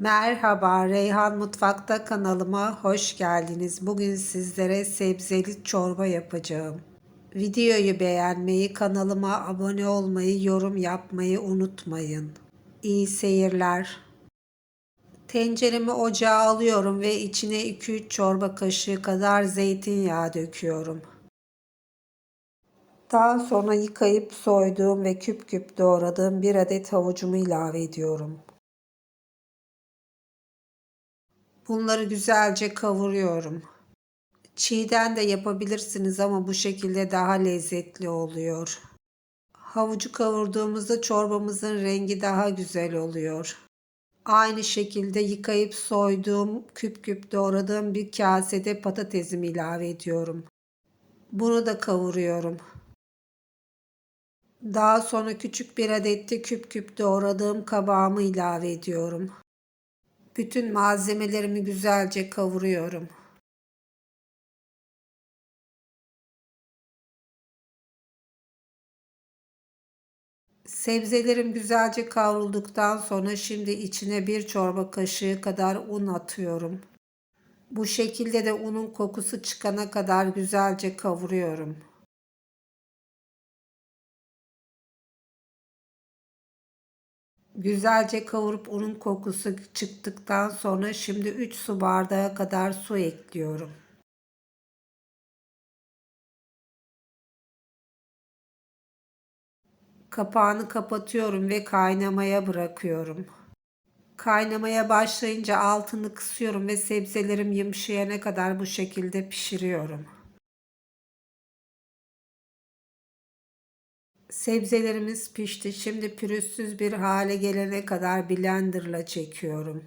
Merhaba, Reyhan Mutfak'ta kanalıma hoş geldiniz. Bugün sizlere sebzeli çorba yapacağım. Videoyu beğenmeyi, kanalıma abone olmayı, yorum yapmayı unutmayın. İyi seyirler. Tenceremi ocağa alıyorum ve içine 2-3 çorba kaşığı kadar zeytinyağı döküyorum. Daha sonra yıkayıp soyduğum ve küp küp doğradığım bir adet havucumu ilave ediyorum. Bunları güzelce kavuruyorum. Çiğden de yapabilirsiniz ama bu şekilde daha lezzetli oluyor. Havucu kavurduğumuzda çorbamızın rengi daha güzel oluyor. Aynı şekilde yıkayıp soyduğum, küp küp doğradığım bir kasede patatesimi ilave ediyorum. Bunu da kavuruyorum. Daha sonra küçük bir adette küp küp doğradığım kabağımı ilave ediyorum. Bütün malzemelerimi güzelce kavuruyorum. Sebzelerim güzelce kavrulduktan sonra şimdi içine bir çorba kaşığı kadar un atıyorum. Bu şekilde de unun kokusu çıkana kadar güzelce kavuruyorum. Güzelce kavurup unun kokusu çıktıktan sonra şimdi 3 su bardağı kadar su ekliyorum. Kapağını kapatıyorum ve kaynamaya bırakıyorum. Kaynamaya başlayınca altını kısıyorum ve sebzelerim yumuşayana kadar bu şekilde pişiriyorum. Sebzelerimiz pişti. Şimdi pürüzsüz bir hale gelene kadar blenderla çekiyorum.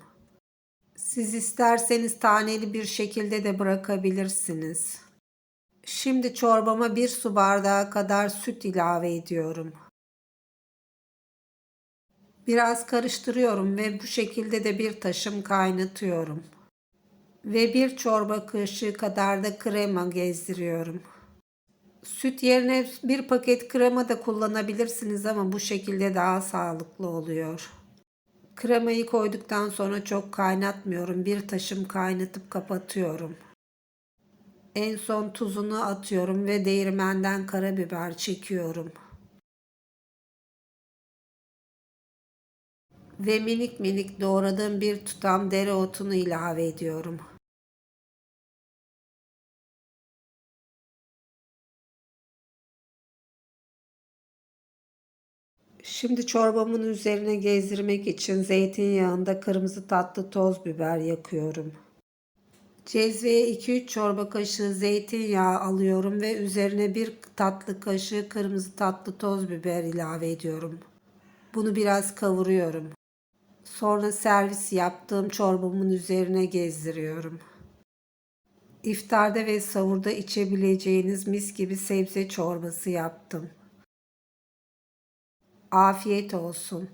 Siz isterseniz taneli bir şekilde de bırakabilirsiniz. Şimdi çorbama bir su bardağı kadar süt ilave ediyorum. Biraz karıştırıyorum ve bu şekilde de bir taşım kaynatıyorum. Ve bir çorba kaşığı kadar da krema gezdiriyorum. Süt yerine bir paket krema da kullanabilirsiniz ama bu şekilde daha sağlıklı oluyor. Kremayı koyduktan sonra çok kaynatmıyorum. Bir taşım kaynatıp kapatıyorum. En son tuzunu atıyorum ve değirmenden karabiber çekiyorum. Ve minik minik doğradığım bir tutam dereotunu ilave ediyorum. Şimdi çorbamın üzerine gezdirmek için zeytinyağında kırmızı tatlı toz biber yakıyorum. Cezveye 2-3 çorba kaşığı zeytinyağı alıyorum ve üzerine bir tatlı kaşığı kırmızı tatlı toz biber ilave ediyorum. Bunu biraz kavuruyorum. Sonra servis yaptığım çorbamın üzerine gezdiriyorum. İftarda ve sahurda içebileceğiniz mis gibi sebze çorbası yaptım. Afiyet olsun.